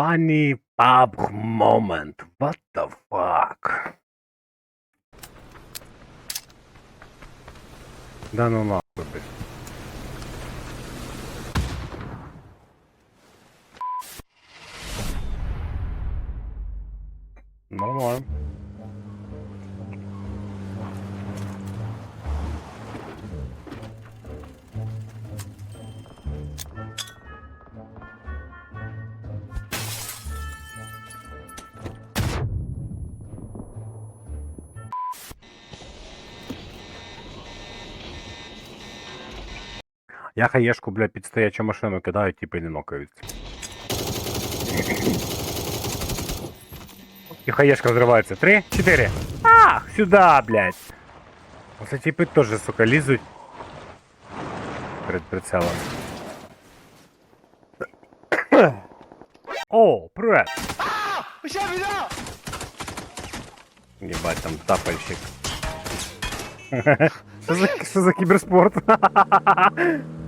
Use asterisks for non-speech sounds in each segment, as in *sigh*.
Funny PUBG moment. What the fuck? Да ну нахуй, блядь. Нормально. Я хаєшку, бля, під стоячу машину кидаю, і не нокають. І хаєшка взривається. Три, чотири. Ах, сюда, блядь. Оце типи теж, сука, лізуть. Перед прицелом. О, привет! Ебать, там тапальщик. *laughs* Що за, що за кіберспорт? *laughs*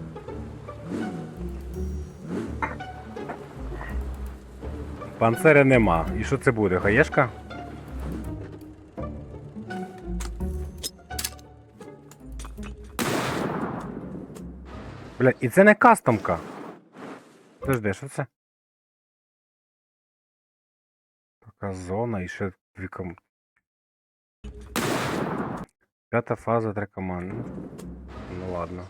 Панциря нема. І що це буде? Хаєшка? Бля, і це не кастомка. Подожди, що це? Така зона і ще дві ком... П'ята фаза. Ну, Ну ладно.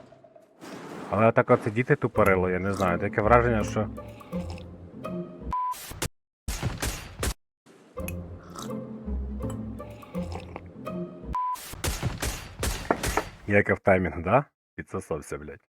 Але так оце діти тупорило, я не знаю. Таке враження, що. Як і в таймінг, да? Підсосався, блядь.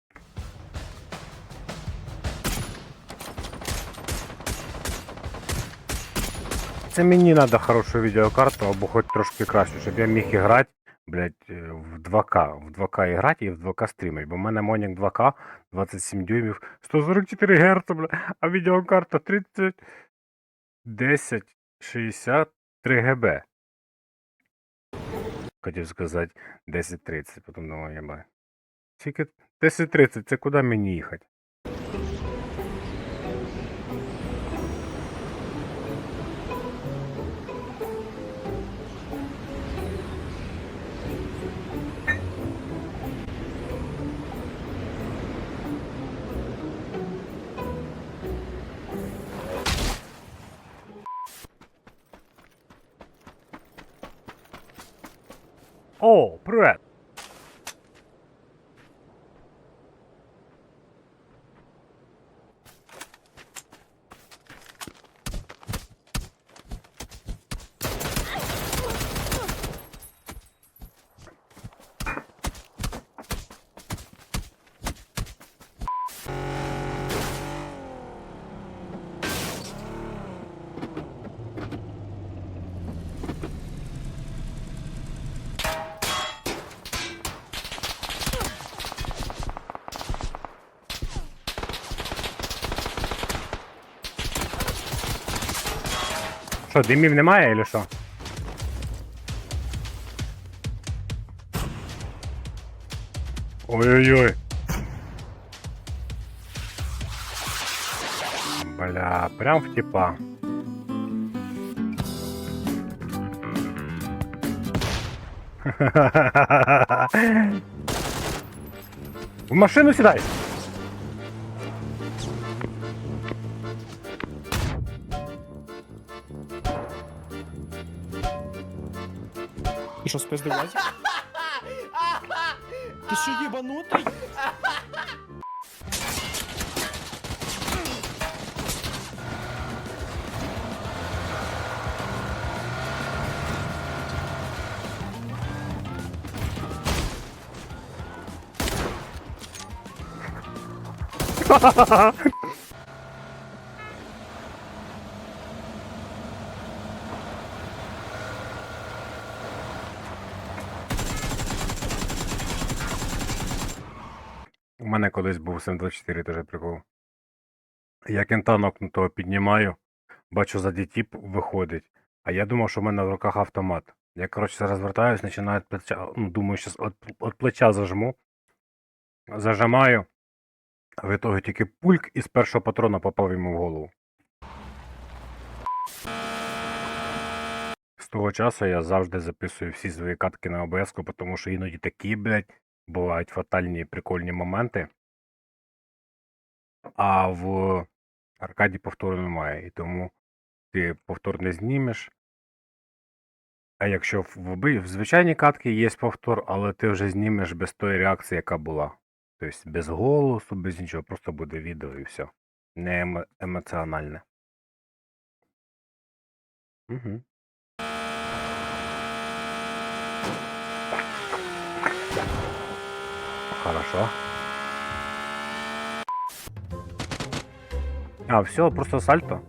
Це мені треба хорошу відеокарту або хоч трошки краще, щоб я міг грати, блядь, е, в 2К. В 2К грати і в 2К стрімити. Бо в мене Монік 2К, 27 дюймів, 144 Гц, бля, а відеокарта 30, 10, 63 ГБ. Хотів сказати 10.30, потім думаю, бай. Тільки 10.30, це куди мені їхати? О, привет! Що, димів немає, или що? Ой-ой-ой. Бля, прям в типа. *laughs* В машину сідай! Ти що, спиздив лазі? *laughs* Ти що, єбанутий? У мене колись був СМ24 теж прикол. Я кентан окнутого піднімаю, бачу ззаді тіп виходить. А я думав, що в мене в руках автомат. Я, коротше, розвертаюсь, починаю від плеча. Ну, думаю, що від плеча зажму. Зажимаю. В ітогі тільки пульк із першого патрона попав йому в голову. З того часу я завжди записую всі свої катки на ОБС, тому що іноді такі, блядь, бувають фатальні прикольні моменти. А в аркаді повтору немає. І тому ти повтор не знімеш. А якщо в, в, в звичайній катки є повтор, але ти вже знімеш без тої реакції, яка була. Тобто без голосу, без нічого, просто буде відео і все. Не емо- емоціональне. Угу. Хорошо. А, все, просто сальто.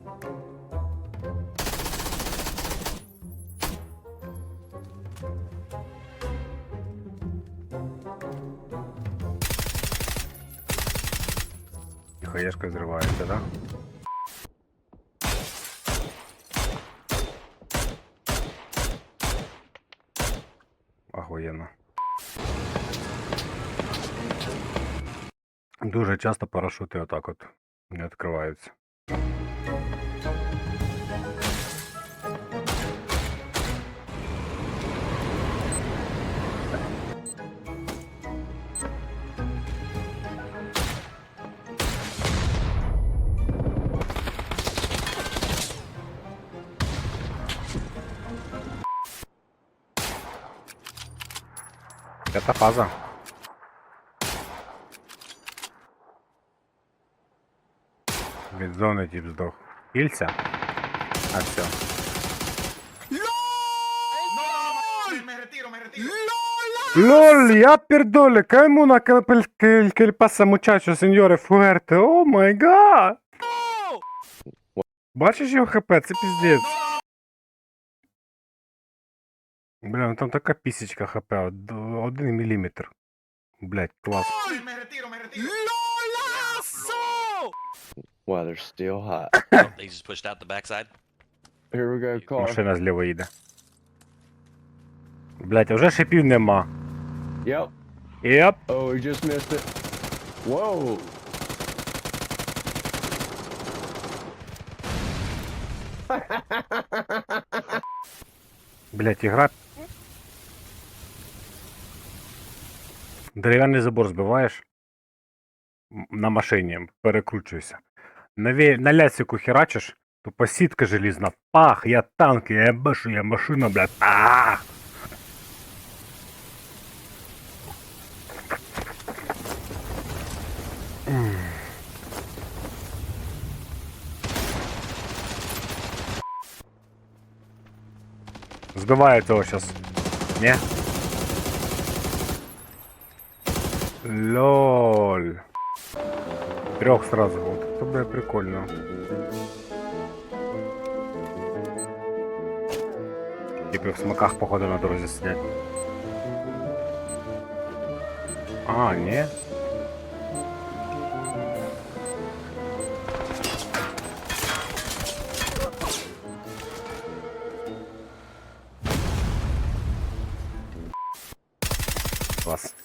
І хаєшка зривається, да? Охуєнно. Дуже часто парашути отак от не відкриваються. П'ята фаза. Від зони тип здох. Кільця? А все. LOL, я пердоле, каймуна que pasa muchacho, сеньоре фуерте, о май гад! Бачиш його хп, це піздець. Бля, ну там така пісечка хп, од- один міліметр. Блять, клас. Wow, they're still hot. *coughs* Oh, they just pushed out the backside. Here we go, car. Машина зліва їде. Блять, а вже шипів нема. Yep. Єп. Oh, we just missed it. Whoa. *laughs* Блять, ігра. Дерев'яний забор збиваєш М- на машині, перекручуйся. На, ве... на лясику херачиш, то посітка желізна. Пах, я танк, я башу, я машина, блядь. А! Збиває цього зараз. Не? Лоль. Трех сразу. Вот это, бля, прикольно. Типа в смоках, походу, на дорозі сидять. А, не. Класс.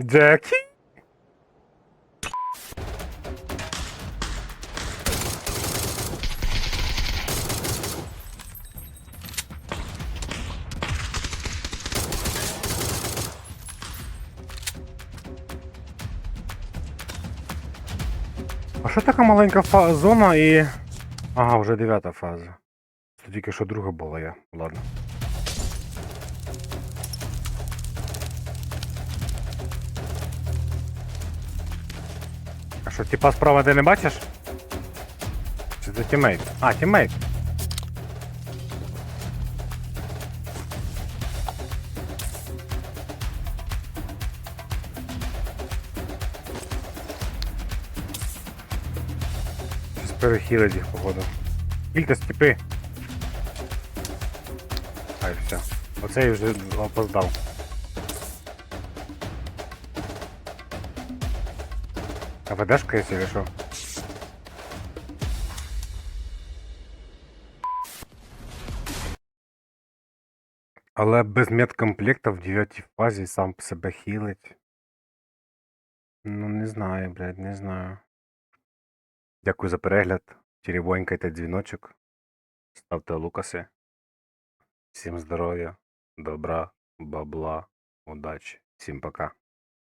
Джеки? А що така маленька фа- зона і. Ага, вже дев'ята фаза. Це тільки що друга була я. Ладно. А що, типа справа ти не бачиш? Чи це тімейт? А, тімейт. Перехилить їх, походу. Тільки степи. Ай, все. Оцей вже опоздав. А ВДшка є чи що? Але без медкомплекта в 9 фазі сам себе хилить. Ну не знаю, блядь, не знаю. Дякую за перегляд. Черевонькайте дзвіночок. Ставте лукаси. Всім здоров'я, добра, бабла, удачі. Всім пока.